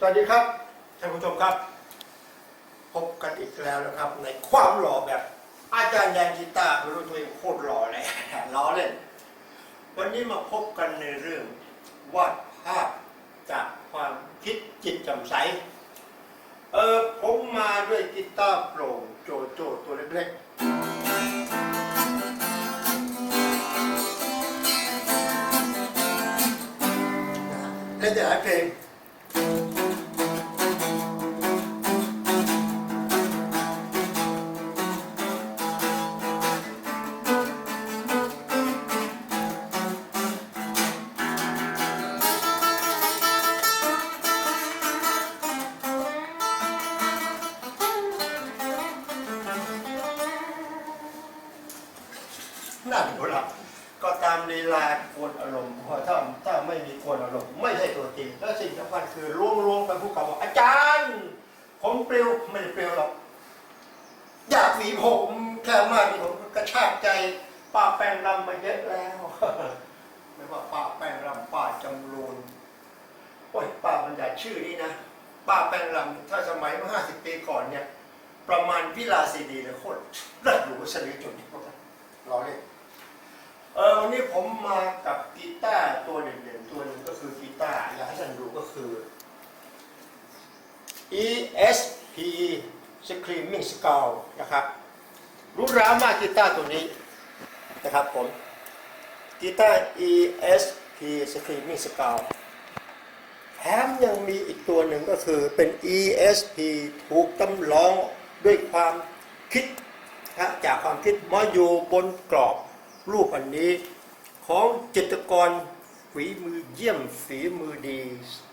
สวัสดีครับท่านผู้ชมครับ พบกันอีกแล้วนะครับ ในความหล่อแบบ อาจารย์แดนกีตาร์ไม่รู้ตัวเองโคตรหล่อเลยล้อเล่น วันนี้มาพบกันในเรื่องวาดภาพจากความคิดจิตจำใส เออผมมาด้วยกีตาร์โปร่งโจโจตัวเล็กๆเล่นแต่หลายเพลง เมื่อห้าสิบปีก่อนเนี่ยประมาณวิลาซีดีเลยโคตรเลิศหรูสลีจุดนี้พวกนั้นรอเล่นเออวันนี้ผมมากับกีตาร์ตัวเด่นๆตัวหนึ่งก็คือกีตาร์อยากให้ท่านดูก็คือ ESP Screaming Skull นะครับรู้ร้ามากกีตาร์ตัวนี้นะครับผมกีตาร์ ESP Screaming Skull แถมยังมีอีกตัวหนึ่งก็คือเป็น ESP ถูกตำลองด้วยความคิดนะจากความคิดมาอยู่บนกรอบรูปอันนี้ ของจิตรกรฝีมือเยี่ยมฝีมือดี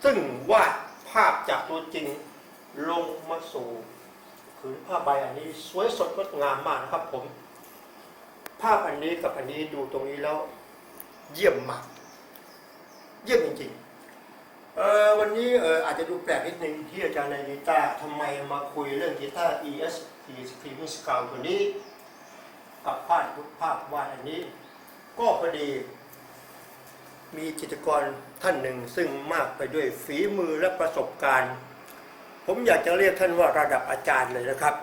ซึ่งวาดภาพจากตัวจริงลงมาสู่ผืนผ้าใบอันนี้สวยสดงดงามมากนะครับผม ภาพอันนี้กับอันนี้ดูตรงนี้แล้ว เยี่ยมมาก เยี่ยมจริงๆ เออวันนี้เอออาจจะดูแปลกนิดนึงที่อาจารย์ในกีตาร์ทำไมมาคุยเรื่องกีตาร์ ESP Screaming Skull ตัวนี้ กับภาพภาพวาดอันนี้ ก็พอดี มีจิตรกรท่านหนึ่งซึ่งมากไปด้วยฝีมือและประสบการณ์ ผมอยากจะเรียกท่านว่าระดับอาจารย์เลยนะครับ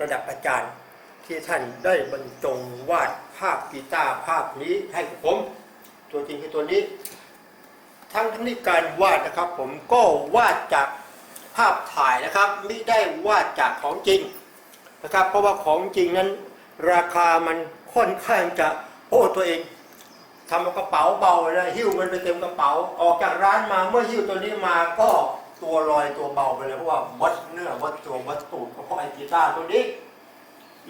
ระดับอาจารย์ที่ท่านได้บรรจงวาดภาพกีตาร์ภาพนี้ให้กับผม ตัวจริงคือตัวนี้ ทั้งนี้การวาดนะครับ ผมก็วาดจากภาพถ่ายนะครับไม่ได้วาดจากของจริงนะครับ เพราะว่าของจริงนั้น ราคามันค่อนข้างจะโอ้ตัวเองทำกระเป๋าเบาเลยหิ้วมันไปเต็มกระเป๋า ออกจากร้านมาเมื่อหิ้วตัวนี้มาก็ตัวลอยตัวเบาไปเลยเพราะว่าวัดเนื้อวัดตัววัดตูดเพราะไอ้กีตาร์ตัวนี้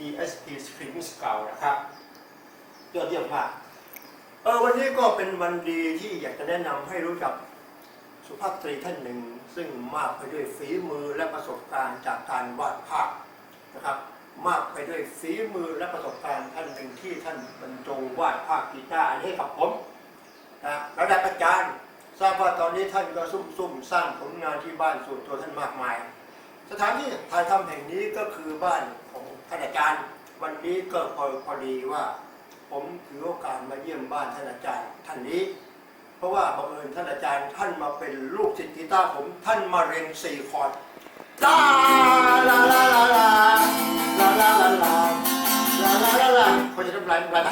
ESP Screaming Skull นะครับยอดเยี่ยมมาก เออวันนี้ก็เป็นวันดีที่อยากจะแนะนำให้รู้จักสุภาพสตรีท่านหนึ่ง ซึ่งมากไปด้วยฝีมือและประสบการณ์จากการวาดภาพนะครับ มากไปด้วยฝีมือและประสบการณ์ท่านหนึ่งที่ท่านบรรจงวาดภาพกีตาร์ให้กับผมนะระดับอาจารย์ทราบว่าตอนนี้ท่านก็ซุ่มๆสร้างผลงานที่บ้านส่วนตัวท่านมากมาย สถานที่ถ่ายทำแห่งนี้ก็คือบ้านของท่านอาจารย์ วันนี้ก็พอพอดีว่า ผมถือโอกาสมาเยี่ยมบ้านท่านอาจารย์ท่านนี้ เพราะว่าบังเอิญท่านอาจารย์ท่านมาเป็นลูกศิษย์กีตาร์ผมท่านมาเรียนสี่คอร์ดลาลาลาลาลาลาลาลาลาลาลาลาลาคนจะทำลายลายไหน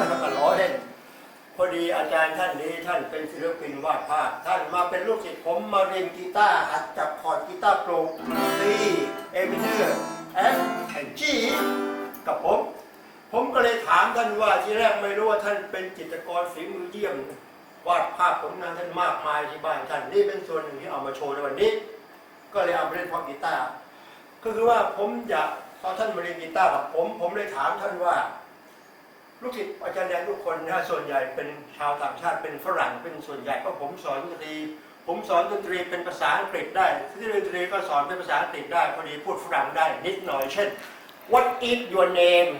ล้อเล่นพอดีอาจารย์ท่านนี้ท่านเป็นศิลปินวาดภาพท่านมาเป็นลูกศิษย์ผมมาเรียนกีตาร์หัดจับคอร์ดกีตาร์โปร่งซีเอมิเนอร์เอฟแอนจีกับผม ผมก็เลยถามท่านว่าที่แรกไม่รู้ว่าท่านเป็นจิตรกรฝีมือเยี่ยมวาดภาพผลงานท่านมากมายที่บ้านท่านนี่เป็นส่วนหนึ่งที่เอามาโชว์ในวันนี้ ก็เลยเอาไปเล่นพอกีตาร์ก็คือว่าผมอยากตอท่านมาเรียนกีตาร์กับผม ผมเลยถามท่านว่า ลูกศิษย์อาจารย์แดงทุกคนนะส่วนใหญ่เป็นชาวต่างชาติเป็นฝรั่งเป็นส่วนใหญ่เพราะผมสอนดนตรี ผมสอนดนตรีเป็นภาษาอังกฤษได้ที่ดนตรีก็สอนเป็นภาษาอังกฤษได้พอดีพูดฝรั่งได้นิดหน่อยเช่น What is your name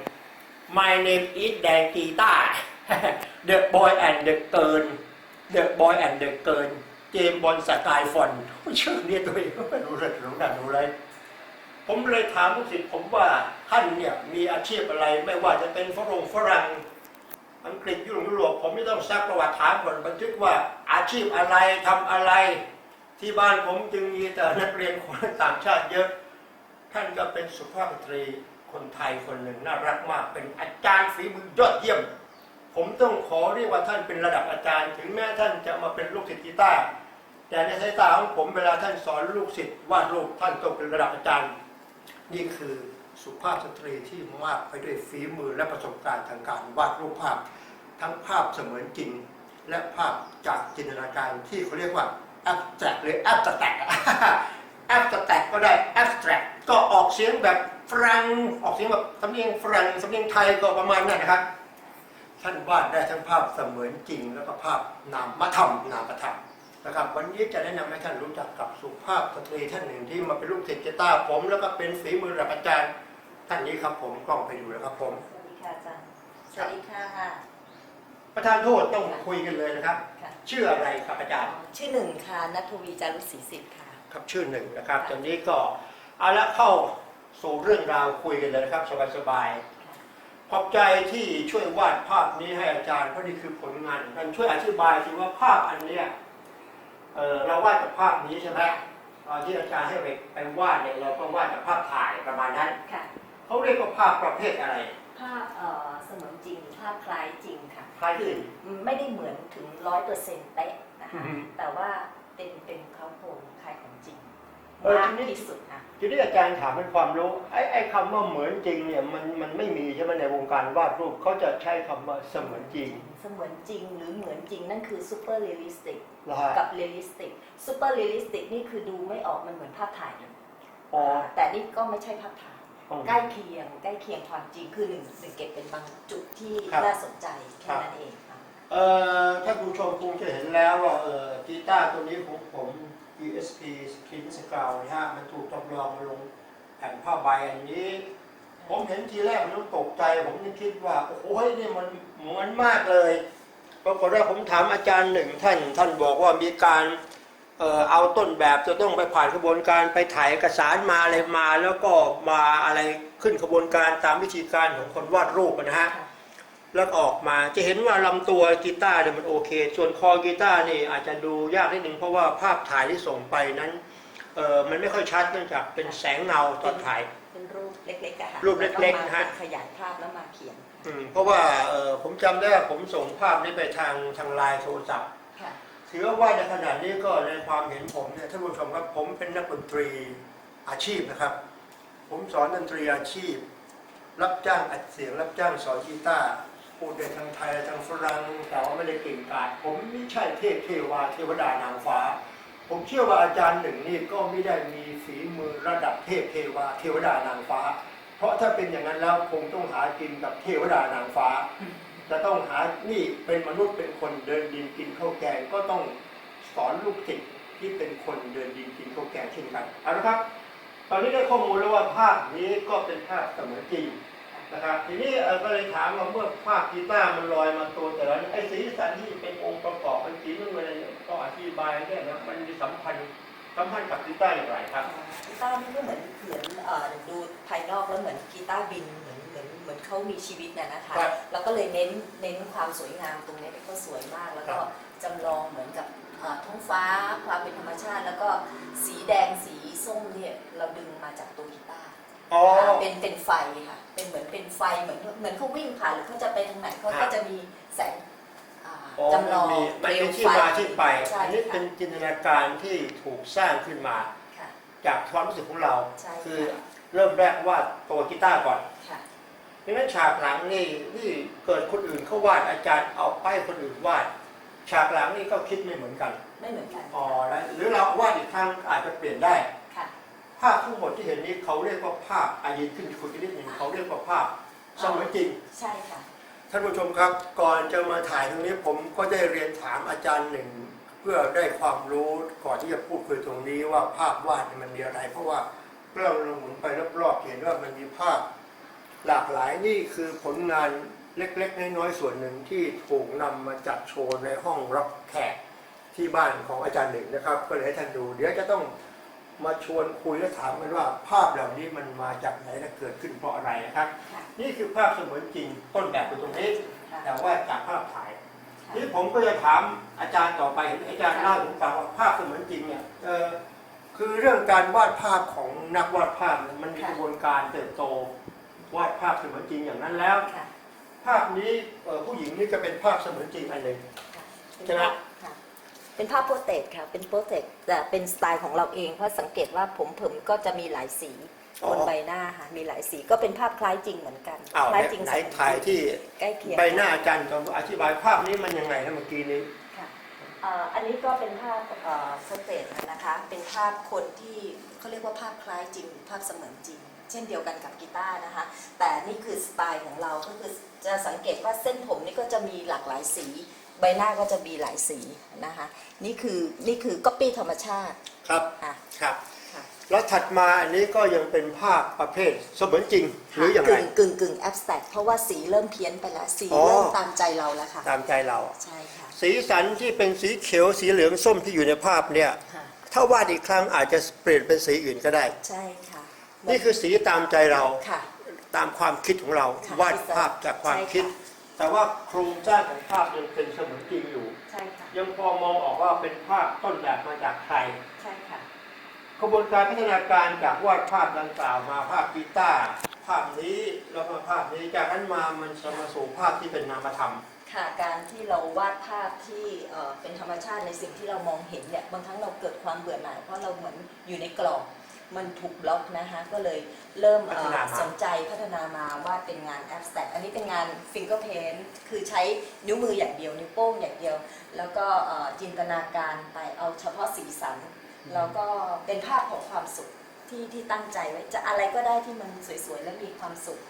My name is แดงกีตา The boy and the girl The boy and the girl เจมบอลสกายฟอนชื่อเนี่ยตัวเองก็ไม่รู้เลยรู้ดันรู้เลย ผมเลยถามลูกศิษย์ผมว่าท่านเนี่ยมีอาชีพอะไรไม่ว่าจะเป็นฝรั่งฝรั่งอังกฤษยุโรปยุโรปผมไม่ต้องซักประวัติถามก่อนบันทึกว่าอาชีพอะไรทำอะไร ที่บ้านผมจึงมีแต่นักเรียนคนต่างชาติเยอะ ท่านก็เป็นสุภาพสตรีคนไทยคนหนึ่งน่ารักมาก เป็นอาจารย์ฝีมือยอดเยี่ยม ผมต้องขอเรียกว่าท่านเป็นระดับอาจารย์ ถึงแม้ท่านจะมาเป็นลูกศิษย์กีตาร์แต่ในสายตาของผมเวลาท่านสอนลูกศิษย์วาดรูปท่านต้องเป็นระดับอาจารย์ นี่คือสุภาพสตรีที่มากไปด้วยฝีมือและประสบการณ์ทางการวาดรูปภาพ ทั้งภาพเสมือนจริง และภาพจากจินตนาการที่เขาเรียกว่า abstract หรือ abstract abstract ก็ได้ abstract ก็ออกเสียงแบบฝรั่งออกเสียงแบบสำเนียงฝรั่งสำเนียงไทยก็ประมาณนั้นนะครับท่านวาดได้ทั้งภาพเสมือนจริงแล้วก็ภาพนามธรรมนามธรรม นะครับวันนี้จะแนะนำให้ท่านรู้จักกับสุภาพสตรีท่านหนึ่งที่มาเป็นลูกศิษย์กีตาร์ผม แล้วก็เป็นฝีมือระดับอาจารย์ท่านนี้ครับผมกล้องไปดูแล้วครับผมสวัสดีค่ะอาจารย์สวัสดีค่ะ ประธานโทษต้องคุยกันเลยนะครับค่ะชื่ออะไรครับอาจารย์ ชื่อหนึ่งค่ะนัทวีจารุศรีสิทธิ์ค่ะครับชื่อหนึ่งนะครับตอนนี้ก็เอาละเข้าสู่เรื่องราวคุยกันเลยนะครับสบายๆขอบใจที่ช่วยวาดภาพนี้ให้อาจารย์เพราะนี่คือผลงานท่านช่วยอธิบายสิว่าภาพอันเนี้ย เออเราวาดจากภาพนี้ใช่ไหมตอนที่อาจารย์ให้ไปไปวาดเนี่ยเราก็วาดจากภาพถ่ายประมาณนั้นค่ะ เขาเรียกว่าภาพประเภทอะไร ภาพเอ่อเสมือนจริงหรือภาพคล้ายจริงค่ะ คล้ายจริงไม่ได้เหมือนถึงร้อยเปอร์เซ็นต์เป๊ะนะคะ อือฮึ แต่ว่าเป็นเป็นเขาโครงคล้ายของจริงเออมากทีนี้ที่สุดนะทีนี้อาจารย์ถามเป็นความรู้ไอ้ไอ้คำว่าเหมือนจริงเนี่ยมันมันไม่มีใช่ไหมในวงการวาดรูปเขาจะใช้คำว่าเสมือนจริงเสมือนจริงหรือเหมือนจริงนั่นคือซูเปอร์เรียลลิสติกนะฮะกับเรียลลิสติกซูเปอร์เรียลลิสติกนี่คือดูไม่ออกมันเหมือนภาพถ่ายเลยอ๋อแต่นี่ก็ไม่ใช่ภาพถ่ายอ๋อใกล้เคียงใกล้เคียงความจริงคือหนึ่งหนึ่งเก็บเป็นบางจุดที่ครับน่าสนใจคแค่รับนั้นเองค่ะเอ่อถ้าผู้ชมคงจะเห็นแล้วว่าเออกีตาร์ตัวนี้ของผม ESP Skin s c a l นะฮะมันถูกจำลองมาลงแผ่นผ้าใบอันนี้ ผมเห็นทีแรกผมตกใจ ผมยังคิดว่าโอ้โหนี่มันเหมือนมากเลยปรากฏว่าผมถามอาจารย์หนึ่งท่าน ท่านบอกว่ามีการเอ่อเอาต้นแบบจะต้องไปผ่านกระบวนการไปถ่ายเอกสารมาอะไรมา แล้วก็มาอะไรขึ้นกระบวนการตามวิธีการของคนวาดรูปนะฮะแล้วออกมาจะเห็นว่าลำตัวกีตาร์เนี่ยมันโอเค ส่วนคอกีตาร์นี่อาจจะดูยากนิดนึงเพราะว่าภาพถ่ายที่ส่งไปนั้น เออมันไม่ค่อยชัดเนื่องจากเป็นแสงเงาตอนถ่าย เป็นรูปเล็กๆอะค่ะรูปเล็กๆแวนะฮะมาเป็นขยายภาพแล้วมาเขียนอืมเพราะว่าเออผมจำได้ว่าผมส่งภาพนี้ไปทางทางไลน์โทรศัพท์ ค่ะ ถือว่าในขณะนี้ก็ในความเห็นผมเนี่ยท่านผู้ชมครับผมเป็นนักดนตรีอาชีพนะครับ ผมสอนดนตรีอาชีพ รับจ้างอัดเสียง รับจ้างสอนกีตาร์พูดได้ทางไทยทางฝรั่งแต่ว่าไม่ได้เก่งกาจผมไม่ใช่เทพเทวาเทวดานางฟ้า ผมเชื่อว่าอาจารย์หนึ่งนี่ก็ไม่ได้มีฝีมือระดับเทพเทวาเทวดานางฟ้า เพราะถ้าเป็นอย่างนั้นแล้วคงต้องหากินกับเทวดานางฟ้า จะต้องหานี่เป็นมนุษย์เป็นคนเดินดินกินข้าวแกงก็ต้องสอนลูกศิษย์ที่เป็นคนเดินดินกินข้าวแกงเช่นกันเอาละครับ ตอนนี้ได้ข้อมูลแล้วว่าภาพนี้ก็เป็นภาพเสมือนจริง นะครับทีนี้เอ่อก็เลยถามว่าเมื่อภาพกีตาร์มันลอยมาตัวแต่ละไอ้สีสันที่เป็นองค์ประกอบมันสีมันอะไรเนี่ยก็อธิบายได้นะมันมีสัมพันธ์สัมพันธ์กับกีตาร์อย่างไรครับกีตาร์นี่ก็เหมือนเหมือนเอ่อดูภายนอกแล้วเหมือนกีตาร์บินเหมือนเหมือนเหมือนเขามีชีวิตน่ะนะคะครับแล้วก็เลยเน้นเน้นความสวยงามตรงนี้ก็สวยมากแล้วก็ครับจำลองเหมือนกับเอ่อท้องฟ้าความเป็นธรรมชาติ แล้วก็สีแดงสีส้มเนี่ยเราดึงมาจากตัวกีตาร์ อ๋อค่ะเป็นเป็นไฟค่ะเป็นเหมือนเป็นไฟเหมือนเหมือนเขาวิ่งผ่านหรือเขาจะไปทางไหนเขาครัก็บ จะมีแสงอ่าอ๋อจำลองมันมีมันมีที่มาที่ไป ใช่อันนี้ค่ะเป็นจินตนาการที่ถูกสร้างขึ้นมา ค่ะ จากความรู้สึกของเรา ใช่คือค่ะ เริ่มแรกวาดตัวกีตาร์ก่อนค่ะดังนั้นฉากหลังนี่นี่เกิดคนอื่นเขาวาดอาจารย์เอาไปให้คนอื่นวาด ฉากหลังนี่ก็คิดไม่เหมือนกัน ไม่เหมือนกัน อ๋อแล้วหรือเราวาดอีกครั้งอาจจะเปลี่ยนได้ค่ะ ภาพทั้งหมดที่เห็นนี้เขาเรียกว่าภาพอายินขึ้นคุยกันนิดหนึ่งเขาเรียกว่าภาพเสมือนจริง ใช่ค่ะ ท่านผู้ชมครับ ก่อนจะมาถ่ายตรงนี้ผมก็ได้เรียนถามอาจารย์หนึ่ง เพื่อได้ความรู้ก่อนที่จะพูดคุยตรงนี้ว่าภาพวาดเนี่ยมันมีอะไร เพราะว่ากล้องเราหมุนไปรอบๆเห็นว่ามันมีภาพคหลากหลายนี่คือผลงานเล็กๆน้อยๆส่วนหนึ่งที่ถูกนำมาจัดโชว์ในห้องรับแขกที่บ้านของอาจารย์หนึ่งนะครับ ก็เลยให้ท่านดู เดี๋ยวจะต้อง มาชวนคุยและถามกันว่า ภาพเหล่านี้มันมาจากไหนและเกิดขึ้นเพราะอะไรนะครับค่ะนี่คือภาพเสมือนจริงต้นแบบอยู่ตรงนี้ค่ะแต่ว่าจากภาพถ่ายค่ะนี่ผมก็จะถามอาจารย์ต่อไปเห็นอาจารย์เล่าถึงฟังว่าภาพเสมือนจริงเนี่ยเออคือเรื่องการวาดภาพของนักวาดภาพเนี่ยมันมีกระบวนการเติบโตวาดภาพเสมือนจริงอย่างนั้นแล้วค่ะภาพนี้เอ่อผู้หญิงนี่ก็เป็นภาพเสมือนจริงอันหนึ่งใช่ไหมค่ะ เป็นภาพโปรเตกค่ะ เป็นโปรเตกแต่เป็นสไตล์ของเราเองเพราะสังเกตว่าผมผมก็จะมีหลายสีบนใบหน้าค่ะมีหลายสีก็เป็นภาพคล้ายจริงเหมือนกันอ้าวคล้ายจริงไหนเสมือนจริงถ่ายที่ใกล้เคียงใบหน้าอาจารย์ก่อนอธิบายภาพนี้มันยังไงนะเมื่อกี้นี้ ค่ะเอ่ออันนี้ก็เป็นภาพสเตทนะคะ เป็นภาพคนที่เขาเรียกว่าภาพคล้ายจริง ภาพเสมือนจริง เช่นเดียวกันกับกีตาร์นะคะ แต่นี่คือสไตล์ของเราก็คือจะสังเกตว่าเส้นผมนี่ก็จะมีหลากหลายสี ใบหน้าก็จะมีหลายสีนะคะ นี่คือนี่คือก๊อปปี้ธรรมชาติครับค่ะ ครับ ค่ะ แล้วถัดมาอันนี้ก็ยังเป็นภาพประเภทเสมือนจริงหรืออย่างไร กึ่งกึ่งกึ่งแอบสแต็กเพราะว่าสีเริ่มเพี้ยนไปแล้วสีอ๋อ เริ่มตามใจเราแล้วค่ะ ตามใจเรา ใช่ค่ะสีสันที่เป็นสีเขียวสีเหลืองส้มที่อยู่ในภาพเนี่ย ค่ะ ถ้าวาดอีกครั้งอาจจะเปลี่ยนเป็นสีอื่นก็ได้ ใช่ค่ะนี่คือสีตามใจเราค่ะ ตามความคิดของเรา ค่ะวาดภาพจากความคิด ใช่ค่ะ แต่ว่าโครงสร้างของภาพยังเป็นเสมือนจริงอยู่ ใช่ค่ะ ยังพอมองออกว่าเป็นภาพต้นแบบมาจากใครใช่ค่ะ กระบวนการพัฒนาการจากวาดภาพดังกล่าวมาภาพกีตาร์ภาพนี้แล้วก็ภาพนี้จากนั้นมามันจะมาสู่ภาพที่เป็นนามธรรม ค่ะ การที่เราวาดภาพที่เอ่อเป็นธรรมชาติในสิ่งที่เรามองเห็นเนี่ย บางครั้งเราเกิดความเบื่อหน่ายเพราะเราเหมือนอยู่ในกรอบ มันถูกบล็อกนะคะก็เลยเริ่มเอ่อพัฒนามา สนใจพัฒนามาวาดเป็นงานแอบสแต็กอันนี้เป็นงานฟิงเกอร์เพนคือใช้นิ้วมืออย่างเดียว นิ้วโป้งอย่างเดียว แล้วก็เอ่อจินตนาการไปเอาเฉพาะสีสัน แล้วก็เป็นภาพของความสุขที่ที่ตั้งใจไว้จะอะไรก็ได้ที่มันสวยๆ และมีความสุข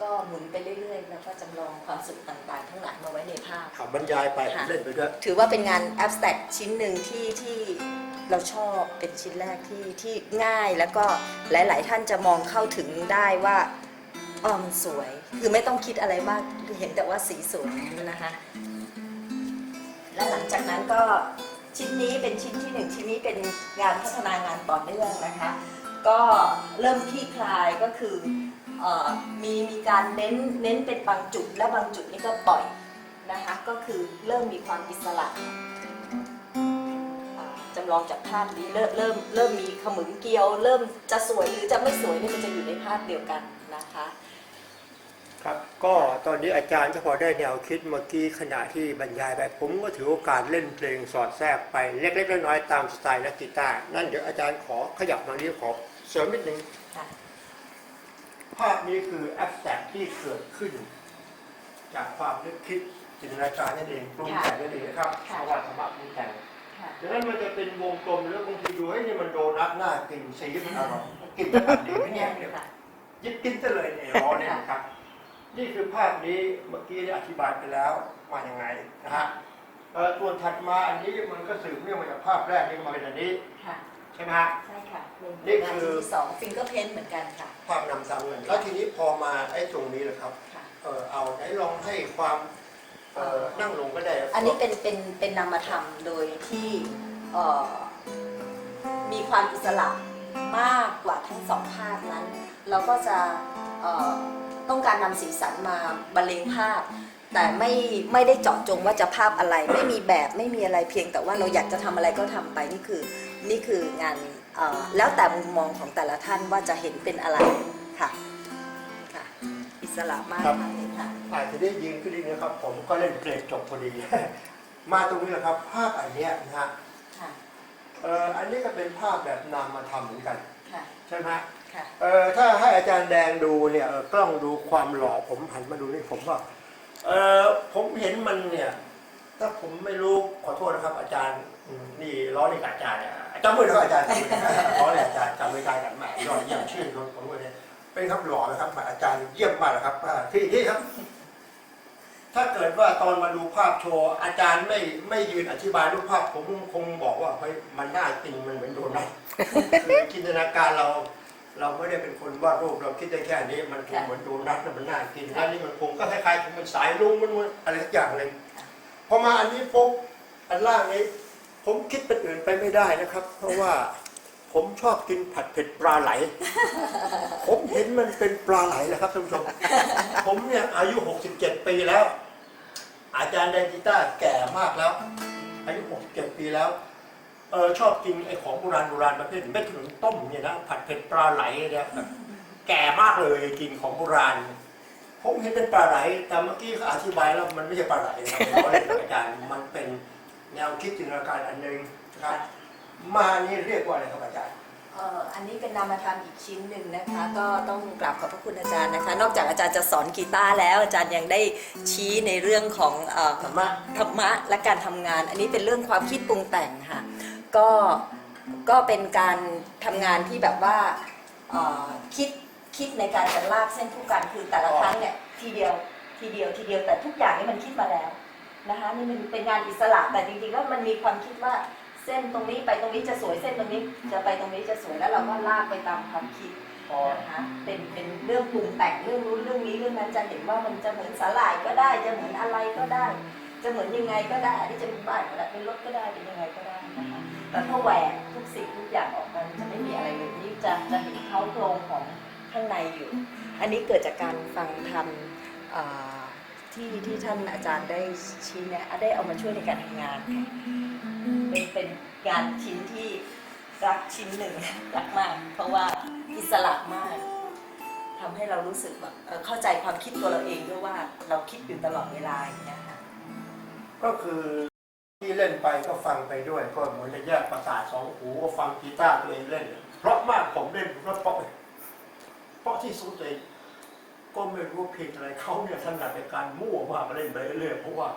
ก็หมุนไปเรื่อยๆ แล้วก็จำลองความสุขต่างๆ ทั้งหลายมาไว้ในภาพขับบรรยายไปค่ะ เล่นไปด้วยถือว่าเป็นงานแอบสแต็กชิ้นหนึ่งที่ที่ เราชอบเป็นชิ้นแรกที่ที่ง่ายแล้วก็หลาย ๆ ท่านจะมองเข้าถึงได้ว่าอ๋อมันสวย คือไม่ต้องคิดอะไรมากเห็นแต่ว่าสีสวยนะคะและหลังจากนั้นก็ชิ้นนี้เป็นชิ้นที่หนึ่งชิ้นนี้เป็นงานพัฒนางานต่อเนื่องนะคะ ก็เริ่มคลี่คลายก็คืออมีมีการเน้นเน้นเป็นบางจุดและบางจุดนี่ก็ปล่อยนะคะ ก็คือเริ่มมีความอิสระำลองจากภาพนี้เริ่มเริ่มเริ่มมีขมึงเกลียว เริ่มจะสวยหรือจะไม่สวยนี่มันจะอยู่ในภาพเดียวกันนะคะครับก็ตอนนี้อาจารย์ก็พอได้แนวคิดเมื่อกี้ขณะที่บรรยายไปผมก็ถือโอกาสเล่นเพลงสอดแทรกไปเล็กๆน้อยๆตามสไตล์นักกีตาร์นั่นเดี๋ยวอาจารย์ขอขยับมานี้ขอเสริมนิดนึงค่ะภาพนี้คือแอปแตกที่เกิดขึ้น จากความนึกคิดจินตนาการนั่นเองปรุงแต่งนั่นเองนะครับค่ะภาวะธรรมะปรุงแต่งค่ะ ดังนั้นมันจะเป็นวงกลมแล้วบางทีดูให้ยนี่มันโดนัทหน้ากินสีมันอร่อยกินแบบนี้เนี่ยเนี่ยค่ะยิบกินซะเลยเนี่ยล้อเนี่ยนะครับ นี่คือภาพนี้เมื่อกี้ได้อธิบายไปแล้วมาอย่างไงนะฮะเอ่อตัวถัดมาอันนี้มันก็สืบเนื่องมาจากภาพแรกนี่ก็มาเป็นอันนี้ค่ะใช่ไหมฮะใช่ค่ะนี่งานคือที่สองฟิงเกอร์เพนเหมือนกันค่ะภาพนำซ้ำกันแล้วทีนี้พอมาไอ้ตรงนี้แหละครับค่ะเออเอาไหนลองให้ความ เอ่อนั่งลงก็ได้ครับอันนี้เป็นเป็นเป็นนามธรรมโดยที่เอ่อมีความอิสระมากกว่าทั้งสองภาพนั้น เราก็จะเอ่อต้องการนำสีสันมาบรรเลงภาพ แต่ไม่ไม่ได้เจาะจงว่าจะภาพอะไร ไม่มีแบบไม่มีอะไรเพียงแต่ว่าเราอยากจะทำอะไรก็ทำไปนี่คือนี่คืองานเอ่อแล้วแต่มุมมองของแต่ละท่านว่าจะเห็นเป็นอะไรค่ะ สระมากค่ะนี่ค่ะอาจจะได้ยินขึ้นนิดนึงนะครับ ผมก็เล่นเพลงจบพอดี มาตรงนี้แหละครับ ภาพอันเนี้ยนะฮะค่ะเอ่ออันนี้ก็เป็นภาพแบบนามธรรมเหมือนกัน ค่ะใช่ไหมฮะค่ะเอ่อถ้าให้อาจารย์แดงดูเนี่ยเอ่อกล้องดูความหล่อผมหันมาดูนี่ผมว่าเออผมเห็นมันเนี่ยถ้าผมไม่รู้ขอโทษนะครับ อาจารย์อืมนี่ล้อในกับอาจารย์เนี่ยจำไม่ได้ครับอาจารย์จำไม่ได้ล้อในอาจารย์จำไม่ได้กันแหมยอดเยี่ยมชื่นคนผมเลย เป็นครับหล่อนะครับอาจารย์เยี่ยมมากนะครับที่ที่ครับ ถ้าเกิดว่าตอนมาดูภาพโชว์อาจารย์ไม่ไม่ยืนอธิบายรูปภาพ ผมคงบอกว่าเฮ้ยมันน่าจริงมันเหมือนโดนัทคือจินตนาการเรา เราไม่ได้เป็นคนวาดรูปเราคิดได้แค่นี้ มันคงเหมือนโดนัทมันน่ากินอันนี้มันคงก็คล้ายๆมันสายลุงมันอะไรสักอย่างหนึ่งพอมาอันนี้ปุ๊บอันล่างนี้ ผมคิดเป็นอื่นไปไม่ได้นะครับ เพราะว่า ผมชอบกินผัดเผ็ดปลาไหล ผมเห็นมันเป็นปลาไหลแล้วครับท่านผู้ชม ผมเนี่ยอายุ 67 ปีแล้ว อาจารย์แดนกีตาร์แก่มากแล้ว อายุ 67 ปีแล้วเออชอบกินไอ้ของโบราณโบราณประเภทเม็ดขนุนต้มเนี่ยนะผัดเผ็ดปลาไหลเนี่ยแบบแก่มากเลยกินของโบราณ ผมเห็นเป็นปลาไหล แต่เมื่อกี้เขาอธิบายแล้วมันไม่ใช่ปลาไหลนะครับผมบอกเลยนะอาจารย์มันเป็นแนวคิดจินตนาการอันหนึ่งนะครับ มานี่เรียกว่าอะไรครับอาจารย์ เอ่ออันนี้เป็นนามธรรมอีกชิ้นหนึ่งนะคะ ก็ต้องกราบขอบพระคุณอาจารย์นะคะ นอกจากอาจารย์จะสอนกีตาร์แล้วอาจารย์ยังได้ชี้ในเรื่องของเอ่อธรรมะ ธรรมะและการทำงาน อันนี้เป็นเรื่องความคิดปรุงแต่งค่ะ ก็ก็เป็นการทำงานที่แบบว่าเอ่อคิดคิดในการจะลากเส้นทุกการคือแต่ละครั้งเนี่ยทีเดียวทีเดียวทีเดียวแต่ทุกอย่างนี่มันคิดมาแล้วนะคะนี่มันเป็นงานอิสระแต่จริงๆแล้วมันมีความคิดว่า เส้นตรงนี้ไปตรงนี้จะสวยเส้นตรงนี้ จะไปตรงนี้จะสวยแล้วเราก็ลากไปตามความคิดนะคะเป็นเป็นเรื่องปรุงแต่งเรื่องนู้นเรื่องนี้เรื่องนั้นจะเห็นว่ามันจะเหมือนสาหร่ายก็ได้ จะเหมือนอะไรก็ได้ จะเหมือนยังไงก็ได้อันนี้จะเป็นบ้านก็ได้เป็นรถก็ได้เป็นยังไงก็ได้นะคะแต่ถ้าแหวกทุกสิ่งทุกอย่างออกมาจะไม่มีอะไรเลยนี่จะจะเห็นเขาโครงของข้างในอยู่ อันนี้เกิดจากการฟังธรรมอ่าที่ที่ท่านอาจารย์ได้ชี้แนะได้เอามาช่วยในการทำงานค่ะ เป็นเป็นงานชิ้นที่รักชิ้นหนึ่งรักมาก เพราะว่าอิสระมากทำให้เรารู้สึกแบบเอ่อเข้าใจความคิดตัวเราเองด้วยว่าเราคิดอยู่ตลอดเวลาอย่างเงี้ยค่ะก็คือที่เล่นไปก็ฟังไปด้วยก็เหมือนจะแยกประสาทสองหูก็ฟังกีตาร์ตัวเองเล่น เพราะมากผมเล่นเพราะเพราะเพราะที่สุดเลยก็ไม่รู้เพลงอะไรเขาเนี่ยถนัดในการมั่วมากเล่นไปเรื่อยๆเพราะว่า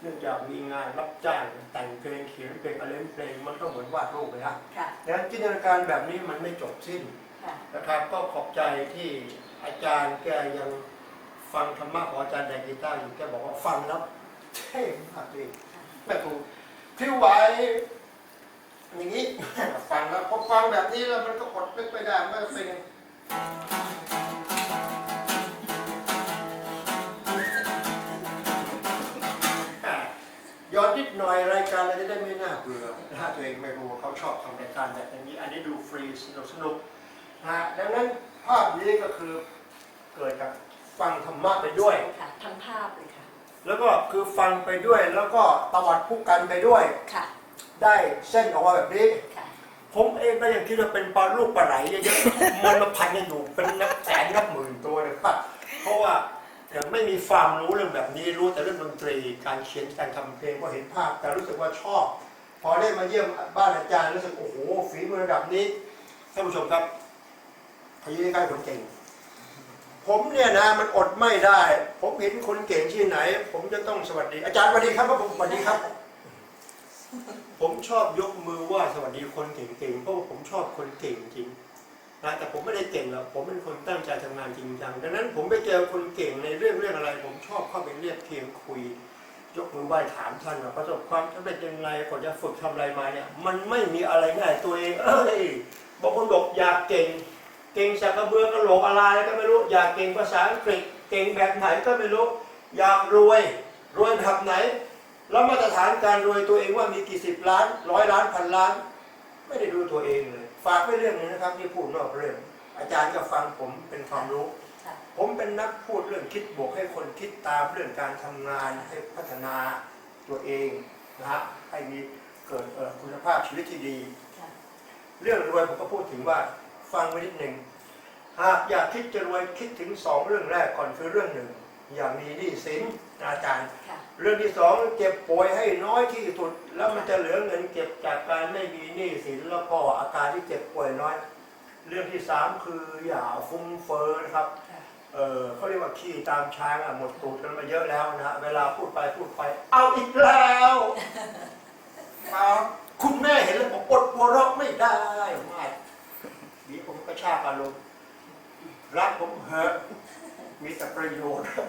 เนื่องจากมีงานรับจ้างแต่งเพลงเขียนเพลงอะไรเพลงมันก็เหมือนวาดรูปเลยนะค่ะ ดังนั้นจินตนาการแบบนี้มันไม่จบสิ้นค่ะ นะครับก็ขอบใจที่อาจารย์แกยังฟังธรรมะของอาจารย์แดงกีตาร์อยู่แกบอกว่าฟังแล้วเท่มากเลยแม่ครูพริ้วไหวอย่างนี้ ฟังแล้วพอฟังแบบนี้แล้วมันก็อดนึกไม่ได้มันก็เป็นไง หน่อยรายการเราจะได้ไม่น่าเบื่อถ้าตัวเองไม่รู้ว่าเขาชอบทำรายการแบบนี้ อันนี้ดูฟรีสนุกสนุกนะฮะดังนั้นภาพนี้ก็คือเกิดจากฟังธรรมะไปด้วยใช่ค่ะทั้งภาพเลยค่ะ แล้วก็คือฟังไปด้วยแล้วก็ตวัดผู้กันไปด้วย ค่ะ ได้เส้นออกมาแบบนี้ ค่ะ ผมเองก็ยังคิดว่าเป็นปลาลูกปลาไหลเยอะๆมันมาพันกันอยู่เป็นนับแสนนับหมื่นตัวเลยครับเพราะว่า ยังไม่มีความรู้เรื่องแบบนี้รู้แต่เรื่องดนตรี การเขียนการทำเพลงก็เห็นภาพ แต่รู้สึกว่าชอบ พอได้มาเยี่ยมบ้านอาจารย์รู้สึกโอ้โหฝีมือระดับนี้ท่านผู้ชมครับขยี้ใกล้คนเก่ง ผมเนี่ยนะมันอดไม่ได้ ผมเห็นคนเก่งที่ไหน ผมจะต้องสวัสดี อาจารย์สวัสดีครับผมสวัสดีครับ ผมชอบยกมือไหว่าสวัสดีคนเก่งๆเพราะว่าผมชอบคนเก่งจริง นะแต่ผมไม่ได้เก่งหรอกผมเป็นคนตั้งใจทำงานจริงจังดังนั้นผมไปเจอคนเก่งในเรื่องเรื่องอะไร ผมชอบเข้าไปเรียกเคียงคุย ยกมือไหว้ถามท่านว่าประสบความสำเร็จยังไงก่อนจะฝึกทำอะไรมาเนี่ย มันไม่มีอะไรง่ายตัวเองเอ้ยบางคนบอกอยากเก่ง เก่งสักกระเบือกระโหลกอะไรก็ไม่รู้อยากเก่งภาษาอังกฤษ เก่งแบบไหนก็ไม่รู้ อยากรวย รวยแบบไหน แล้วมาตรฐานการรวยตัวเองว่ามีกี่สิบล้านร้อยล้านพันล้าน ไม่ได้ดูตัวเองเลย ฝากไว้เรื่องหนึงนะครับที่พูดนอกเรื่อง อาจารย์ก็ฟังผมเป็นความรู้ ค่ะ ผมเป็นนักพูดเรื่องคิดบวกให้คนคิดตามเรื่องการทำงานให้พัฒนาตัวเองนะฮะให้มีเกิดเอ่อคุณภาพชีวิตที่ดี ค่ะ เรื่องรวยผมก็พูดถึงว่าฟังไว้นิดหนึ่งหากอยากคิดจะรวยคิดถึงสองเรื่องแรกก่อนคือเรื่องหนึ่ง อย่ามีหนี้สินนะอาจารย์ค่ะเรื่องที่สองเจ็บป่วยให้น้อยที่สุด แล้วมันจะเหลือเงินเก็บจากการไม่มีหนี้สินแล้วก็อาการที่เจ็บป่วยน้อย เรื่องที่สามคืออย่าฟุ้งเฟ้อนะครับค่ะเออเขาเรียกว่าขี้ตามช้างอะหมดตูดกันมาเยอะแล้วนะฮะเวลาพูดไปพูดไป เอาอีกแล้วเอาคุณแม่เห็นแล้วบอกอดหัวเราะไม่ได้ไม่ดีผมก็ชากอารมณ์รักผมเหอะมีแต่ประโยชน์เออ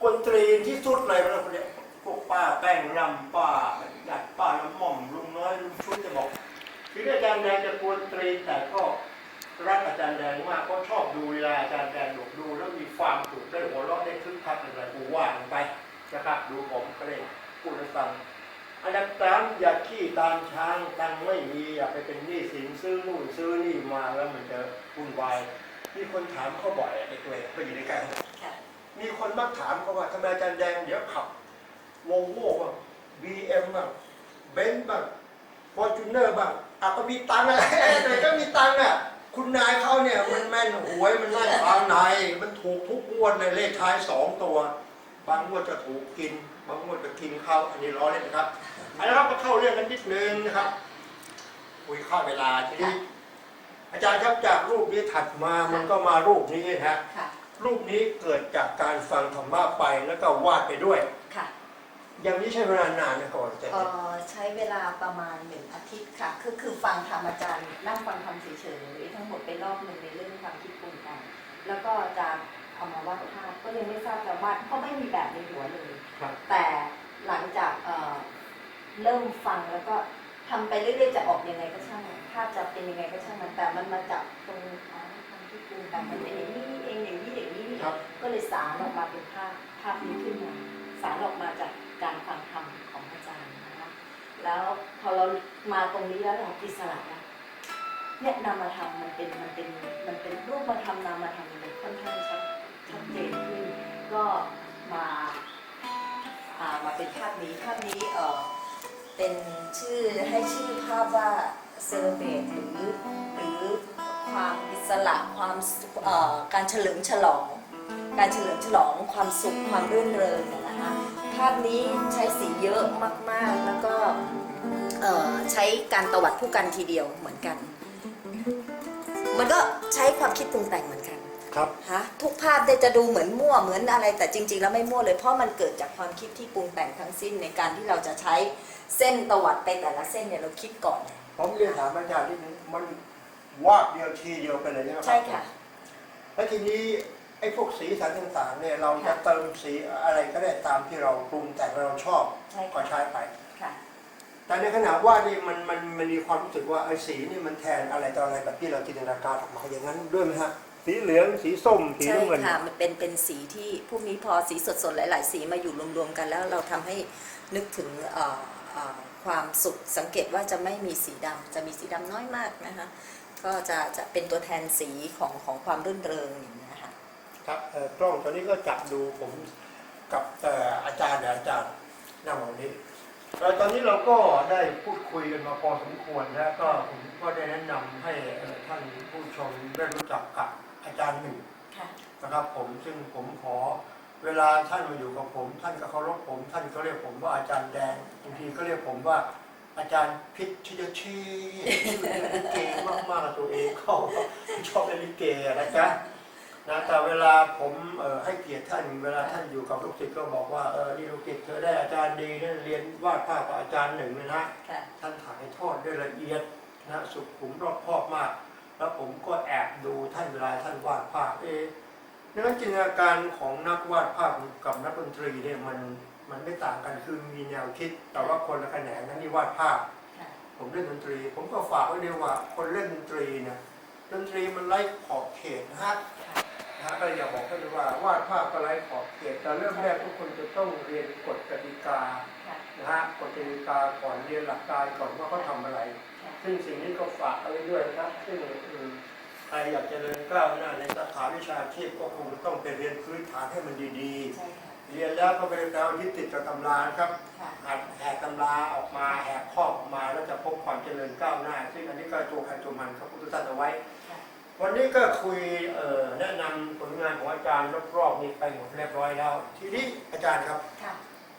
กวนตรีนที่สุดเลยนะคนเนี้ยพวกป้าแป้งรำป้าหยัดป้าน้ำหม่อมลุงน้อยลุงชุนจะบอกที่อาจารย์แดงจะกวนตรีนแต่ก็รักอาจารย์แดงมากก็ชอบดูเวลาอาจารย์แดงดูดูแล้วมีความสุขได้หัวเราะได้คึกคักอะไรกูว่ากันไปนะครับดูผมก็ได้พูดให้ฟังอันดับสามอย่าขี้ตามช้างตังไม่มีอย่าไปเป็นหนี้สินซื้อนู่นซื้อนี่มาแล้วมันจะวุ่นวายมีคนถามเขาบ่อยไอ้ตัวเองก็อยู่ในกล้ๆค่ะ มีคนมักถามเขาว่าทำไมอาจารย์แดงเดี๋ยวขับวงโว่บ้างบีเอ็มบ้างเบนซ์บ้างฟอร์จูเนอร์บ้างอะก็มีตังค์อะไรแต่ก็มีตังค์อะคุณนายเขาเนี่ยมันแม่นหวยมันไล่ทางในมันถูกทุกงวดในเลขท้ายสองตัว บางงวดจะถูกกิน บางงวดจะกินเขาอันนี้ล้อเล่นนะครับเอาละครับมาเข้าเรื่องกันนิดนึงนะครับ คุยข้าเวลาทีนี้อาจารย์ครับจากรูปนี้ถัดมามันก็มารูปนี้ฮะ รูปนี้เกิดจากการฟังธรรมะไปแล้วก็วาดไปด้วย ค่ะ อย่างนี้ใช้เวลานานนะก่อนจะเอ่อใช้เวลาประมาณหนึ่งอาทิตย์ค่ะ คือคือฟังธรรมอาจารย์นั่งฟังธรรมเฉยๆทั้งหมดเป็นรอบหนึ่งในเรื่องความคิดปรุงแต่งแล้วก็จะเอามาวาดภาพก็ยังไม่ทราบจะวาดเพราะไม่มีแบบในหัวเลย ครับแต่หลังจากเอ่อเริ่มฟังแล้วก็ทำไปเรื่อยๆจะออกยังไงก็ช่างภาพจะเป็นยังไงก็ช่างมันแต่มันมาจากตรงอ๋อความคิดปรุงแต่งมันเป็นอย่างนี้ ครับ ก็เลยสารออกมาเป็นภาพภาพนี้ขึ้นมาสารออกมาจากการฟังธรรมของอาจารย์นะคะแล้วพอเรามาตรงนี้แล้วเราอิสระแล้วเนี่ยนามธรรมมันเป็นมันเป็นมันเป็นรูปธรรมนามธรรมมันค่อนข้างชัดชัดเจนขึ้น ก็มาอ่ามาเป็นภาพนี้ภาพนี้เออเป็นชื่อให้ชื่อภาพว่าเซเลเบตหรือหรือความอิสระความเอ่อการเฉลิมฉลอง การเฉลิมฉลองความสุขความรื่นเริงเนี่ยนะคะภาพนี้ใช้สีเยอะมากๆ แล้วก็เอ่อใช้การตวัดผู้กันทีเดียวเหมือนกัน มันก็ใช้ความคิดปรุงแต่งเหมือนกันครับฮะทุกภาพเนี่ยจะดูเหมือนมั่วเหมือนอะไร แต่จริง ๆ แล้วไม่มั่วเลยเพราะมันเกิดจากความคิดที่ปรุงแต่งทั้งสิ้นในการที่เราจะใช้เส้นตวัดไปแต่ละเส้นเนี่ยเราคิดก่อนผมเรียนถามอาจารย์นิดนึงมันวาดเดียวทีเดียวไปเลยใช่ไหมรับใช่ค่ะแล้วทีนี้ ไอ้พวกสีสันต่างๆเนี่ยเราจะค่ะเติมสีอะไรก็ได้ตามที่เราปรุงแต่งเราชอบใช่ก็ค่ะใช้ไป ค่ะแต่ในขณะวาดนี่มันมันมันมีความรู้สึกว่าไอ้สีนี่มันแทนอะไรต่ออะไรแบบที่เราจินตนาการออกมาอย่างนั้นด้วยไหมฮะสีเหลืองสีส้มสีใช่น้ำเงิน ค่ะมันเป็นเป็นสีที่พวกนี้พอสีสดๆหลาย ๆ สีมาอยู่รวมๆกันแล้วเราทำให้นึกถึงเอ่อเอ่อความสุขสังเกตว่าจะไม่มีสีดำจะมีสีดำน้อยมากนะคะก็จะจะเป็นตัวแทนสีของของความรื่นเริงอย่างนี้ย ค่ะครับเอ่อกล้องตอนนี้ก็จับดูผมกับเอ่ออาจารย์เนี่ยอาจารย์นั่งตรงนี้เอ่อตอนนี้เราก็ได้พูดคุยกันมาพอสมควรแล้วก็ผมก็ได้แนะนำให้เอ่อท่านผู้ชมได้รู้จักกับอาจารย์หนึ่งค่ะนะครับผมซึ่งผมขอเวลาท่านมาอยู่กับผม ท่านก็เคารพผม ท่านก็เรียกผมว่าอาจารย์แดงบางทีก็เรียกผมว่าอาจารย์พิชยชีชื่อเรียกลิเกมากๆตัวเองเขาชอบเล่นลิเกอะนะจ๊ะ นะแต่เวลาผมเอ่อให้เกียรติท่านเวลาท่านอยู่กับลูกศิษย์ก็บอกว่าเออนี่ลูกศิษย์เธอได้อาจารย์ดีนะเรียนวาดภาพกับอาจารย์หนึ่งเลยนะค่ะท่านถ่ายทอดได้ละเอียดนะสุขุมรอบคอบมาก แล้วผมก็แอบดูท่านเวลาท่านวาดภาพเอ๊ะดังนั้นจินตนาการของนักวาดภาพกับนักดนตรีเนี่ยมันมันไม่ต่างกันคือมีแนวคิด แต่ว่าคนละแขนงนั้นนี่วาดภาพค่ะผมเล่นดนตรี ผมก็ฝากไว้เลยว่าคนเล่นดนตรีเนี่ยดนตรีมันไร้ขอบเขตนะฮะค่ะนะฮะ ก็อยากบอกท่านว่าวาดภาพก็ไร้ขอบเขตแต่เริ่มแรกทุกคนจะต้องเรียนกฎกติกาค่ะนะฮะกฎกติกาก่อนเรียนหลักการก่อนว่าเขาทำอะไรค่ะซึ่งสิ่งนี้ก็ฝากเอาไว้ด้วยนะครับ ซึ่งอืมใครอยากเจริญก้าวหน้าในสาขาวิชาชีพก็คงต้องไปเรียนพื้นฐานให้มันดีใช่ค่ะๆเรียนแล้วก็ไม่ได้แปลว่ายึดติดกับตำรานะครับค่ะหัดแหกตำราออกมาแหกข้อออกมาแล้วจะพบความเจริญก้าวหน้า ซึ่งอันนี้ก็ตัวใครตัวมันครับพุทธทาสเอาไว้ค่ะ วันนี้ก็คุยเอ่อแนะนำผลงานของอาจารย์รอบๆนี้ไปหมดเรียบร้อยแล้ว ทีนี้อาจารย์ครับ ค่ะ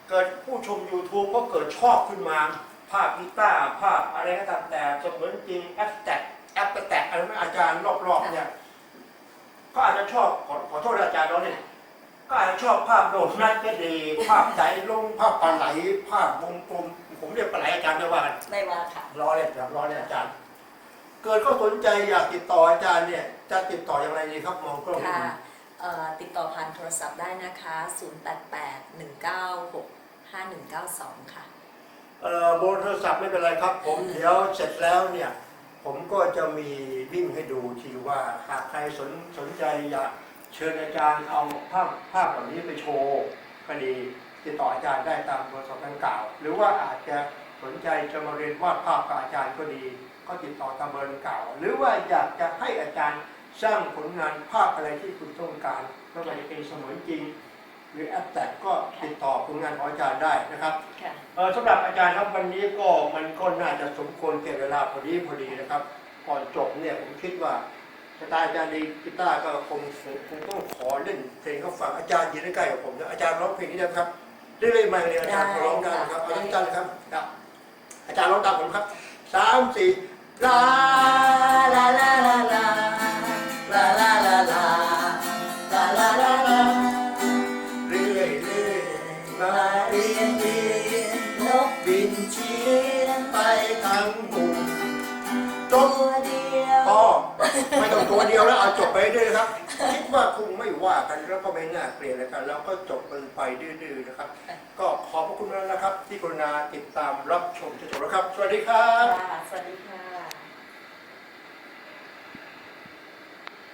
เกิดผู้ชม YouTube ก็เกิดชอบขึ้นมา ภาพกีตาร์ภาพอะไรก็ตามแต่เสมือนจริงแอปแตกแอปแตกอะไรไม่อาจารย์รอบๆเนี่ยก็อาจจะชอบขอขอโทษอาจารย์เราเนี่ยก็อาจจะชอบภาพโดดนัดก็ดี ภาพใจลงภาพปลาไหลภาพวงกลมผมเรียกปลาไหลอาจารย์ไม่ว่ากันไม่ว่าค่ะรอเลยครับรอเลยอาจารย์ เกิดเขาสนใจอยากติดต่ออาจารย์เนี่ยจะติดต่ออย่างไรดีครับมองกล้องค่ะเอ่อติดต่อผ่านโทรศัพท์ได้นะคะ 0881965192 ค่ะเอ่อเบอร์โทรศัพท์ไม่เป็นไรครับ ผมเดี๋ยวเสร็จแล้วเนี่ย ผมก็จะมีวิ่งให้ดูทีว่าหากใครสนสนใจอยากเชิญอาจารย์เอาภาพภาพเหล่านี้ไปโชว์ก็ดีติดต่ออาจารย์ได้ตามโทรศัพท์ดังกล่าว หรือว่าอาจจะสนใจจะมาเรียนวาดภาพกับอาจารย์ก็ดี ก็ติดต่อตามเบอร์ดังกล่าวหรือว่าอยากจะให้อาจารย์สร้างผลงานภาพอะไรที่คุณต้องการไม่ว่าจะเป็นเสมือนจริง หรือแอปแต่ก็ติดต่อผลงานของอาจารย์ได้นะครับค่ะเอ่อสำหรับอาจารย์ครับวันนี้ก็มันก็น่าจะสมควรเก็บเวลาพอดีพอดีนะครับก่อนจบเนี่ยผมคิดว่าสไตล์อาจารย์ดีกีตาร์ก็คงคงต้องขอเล่นเพลงเขาฟังอาจารย์ยืนใกล้ๆกับผมนะอาจารย์ร้องเพลงนี้ได้ไหมครับได้เลยไหมเลยอาจารย์ได้ร้องได้นะครับค่ะเอาอาจารย์เลยครับครับ อาจารย์ร้องตามผมครับสามสี่ ลาลาลาลาลาลาลาลาลาลาลาลาลาเรื่อยเรื่อยมามาเรียนเรียนนกบินเชียนไปทั้งหมู่จตับวเดียวพ่อไม่ต้องตัวเดียวแล้วเอาจบไปด้วยนะครับ คิดว่าคงไม่ว่ากันแล้วก็ไม่น่าเกลียดอะไรกันแล้วก็จบกันไปดื้อๆนะครับ ก็ขอบพระคุณมากนะครับ ที่กรุณาติดตามรับชมจนจบแล้วครับ สวัสดีครับ ค่ะสวัสดีค่ะ